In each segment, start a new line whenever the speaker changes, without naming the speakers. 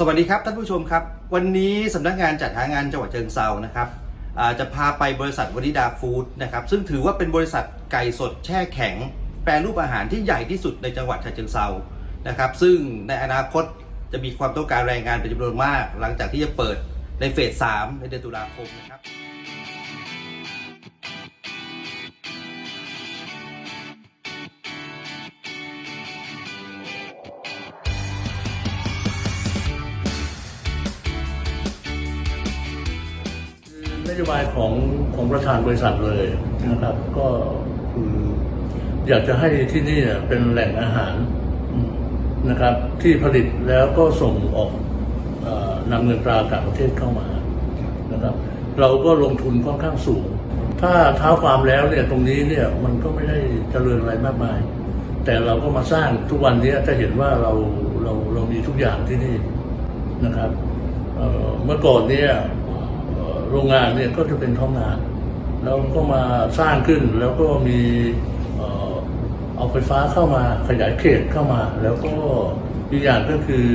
สวัสดีครับท่านผู้ชมครับ วันนี้สำนักงานจัดหางานจังหวัดเชิงเซานะครับจะพาไปบริษัทวนิดาฟู้ดนะครับซึ่งถือว่าเป็นบริษัทไก่สดแช่แข็ง แปรรูปอาหารที่ใหญ่ที่สุดในจังหวัดฉะเชิงเซานะครับซึ่งในอนาคตจะมีความต้องการแรงงานเป็นจำนวนมาก หลังจากที่จะเปิดในเฟส 3 ในเดือนตุลาคมนะครับ
นโยบายของของประธานบริษัทเลยนะครับ ก็คืออยากจะให้ที่นี่เป็นแหล่งอาหารนะครับ ที่ผลิตแล้วก็ส่งออกนำเงินตราต่างประเทศเข้ามานะครับ เราก็ลงทุนค่อนข้างสูง ถ้าเท้าความแล้วเนี่ยตรงนี้เนี่ยมันก็ไม่ได้เจริญอะไรมากมาย แต่เราก็มาสร้างทุกวันนี้จะเห็นว่าเราเราเรามีทุกอย่างที่นี่นะครับเเมื่อก่อนเนี่ย โรงงานเนี่ยก็จะเป็นท้องนาแล้วก็มาสร้างขึ้นแล้วก็มีเอาไฟฟ้าเข้ามาขยายเขตเข้ามา แล้วก็อีกอย่างก็คือ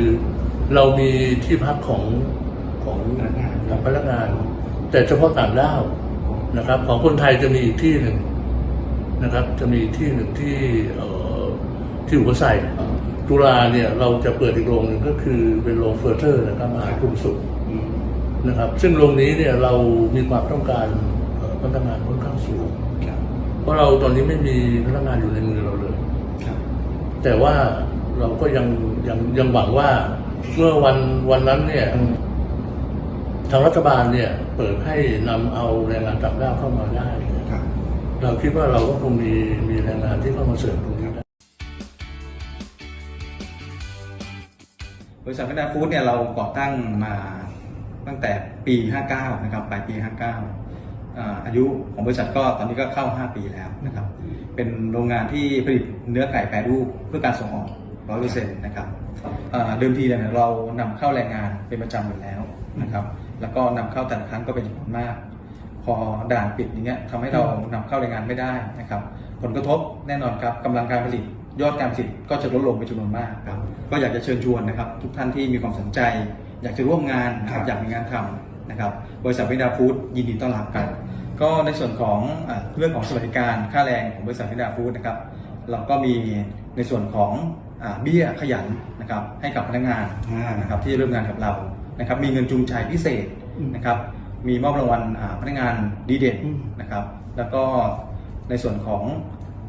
เรามีที่พักของของของพนักงาน แต่เฉพาะต่างด้าวนะครับ ของคนไทยจะมีอีกที่หนึ่งนะครับ จะมีที่หนึ่งที่เอ่อที่หัวไซจุฬาเนี่ยเราจะเปิดอีกโรงหนึ่งก็คือเป็นโรงเฟอร์เทอร์นะครับอาหารกลุ่มสุข นะครับ ซึ่งโรงนี้เนี่ยเรามีความต้องการเอ่อพนักงานค่อนข้างสูง เพราะเราตอนนี้ไม่มีพนักงานอยู่ในมือเราเลยแต่ว่าเราก็ยังยังยังหวังว่าเมื่อวันวันนั้นเนี่ยทางรัฐบาลเนี่ย เปิดให้นำเอาแรงงานต่างด้าวเข้ามาได้เนี่ยเราคิดว่าเราก็คงมีมีแรงงานที่เข้ามาเสริมตรงนี้ได้
บริษัทพัฒนาฟู้ดเนี่ยเราก่อตั้งมา ตั้งแต่ปี 59 นะครับปลายปี 59อ่าอายุของบริษัทก็ตอนนี้ก็เข้า 5 ปีแล้วนะครับ เป็นโรงงานที่ผลิตเนื้อไก่แปรรูปเพื่อการส่งออก 100%นะครับอ่าเดิมทีเนี่ยเรานำเข้าแรงงานเป็นประจำอยู่แล้วนะครับ แล้วก็นำเข้าแต่ละครั้งก็เป็นจำนวนมาก พอด่านปิดอย่างเงี้ยทำให้เรานำเข้าแรงงานไม่ได้นะครับ ผลกระทบแน่นอนครับกำลังการผลิตยอดการผลิตก็จะลดลงเป็นจำนวนมากครับ ก็อยากจะเชิญชวนนะครับ ทุกท่านที่มีความสนใจ อยากจะร่วมงานนะครับอยากมีงานทำนะครับบริษัทวิดาฟู้ดยินดีต้อนรับกัน ก็ในส่วนของอ่าเรื่องของสวัสดิการค่าแรงของบริษัทวิดาฟู้ดนะครับเราก็มีในส่วนของอ่าเบี้ยขยันนะครับให้กับพนักงาน
อ่าน
นะครับที่ร่วมงานกับเรานะครับมีเงินจูงใจพิเศษนะครับมีมอบรางวัลอ่าพนักงานดีเด่น
อืม
นะครับแล้วก็ในส่วนของ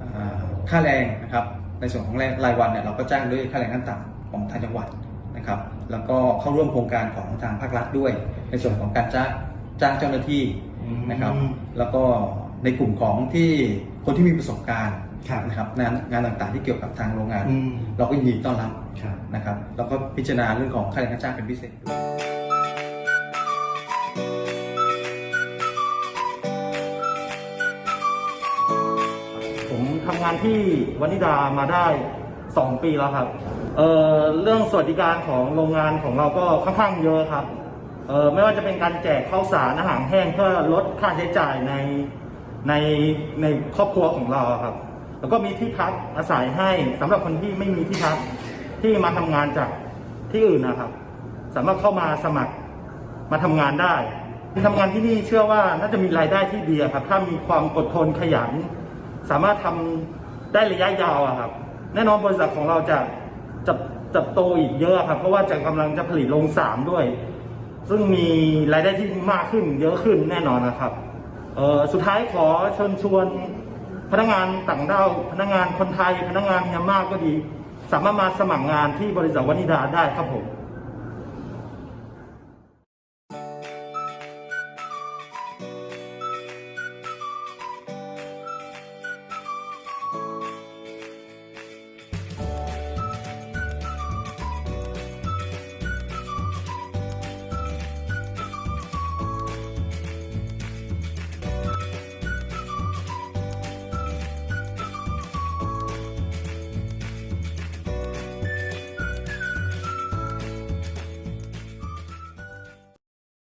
อาค่าแรงนะครับในส่วนของรายวันเนี่ยเราก็จ้างด้วยค่าแรงขั้นต่ำของทางจังหวัด นะครับ แล้วก็เข้าร่วมโครงการของทางภาครัฐด้วย ในส่วนของการจ้างจ้างเจ้าหน้าที่นะครับ
อืม
แล้วก็ในกลุ่มของที่คนที่มีประสบการณ์
ครับ
นะครับงานงานต่างๆที่เกี่ยวกับทางโรงงาน
อืม
เราก็ยินดีต้อนรับ
ครับ
นะครับ แล้วก็พิจารณาเรื่องของค่าแรงค่าจ้างเป็นพิเศษ
ผมทำงานที่วนิดามาได้ 2 ปีแล้วครับ เอ่อเรื่องสวัสดิการของโรงงานของเราก็ค่อนข้างเยอะครับเอ่อไม่ว่าจะเป็นการแจกข้าวสารอาหารแห้งเพื่อลดค่าใช้จ่ายในในในครอบครัวของเราครับ แล้วก็มีที่พักอาศัยให้สำหรับคนที่ไม่มีที่พักที่มาทำงานจากที่อื่นนะครับ สามารถเข้ามาสมัครมาทำงานได้ทำงานที่นี่เชื่อว่าน่าจะมีรายได้ที่ดีครับ ถ้ามีความอดทนขยัน สามารถทำได้ระยะยาวครับ แน่นอนบริษัทของเราจะ จะจะโตอีกเยอะครับ เพราะว่าจะกำลังจะผลิตโรงสามด้วย ซึ่งมีรายได้ที่มากขึ้นเยอะขึ้นแน่นอนนะครับเออสุดท้ายขอเชิญชวน พนักงานต่างด้าวพนักงานคนไทย พนักงานเมียนมาก็ดี สามารถมาสมัครงานที่บริษัทวนิดาได้ครับผม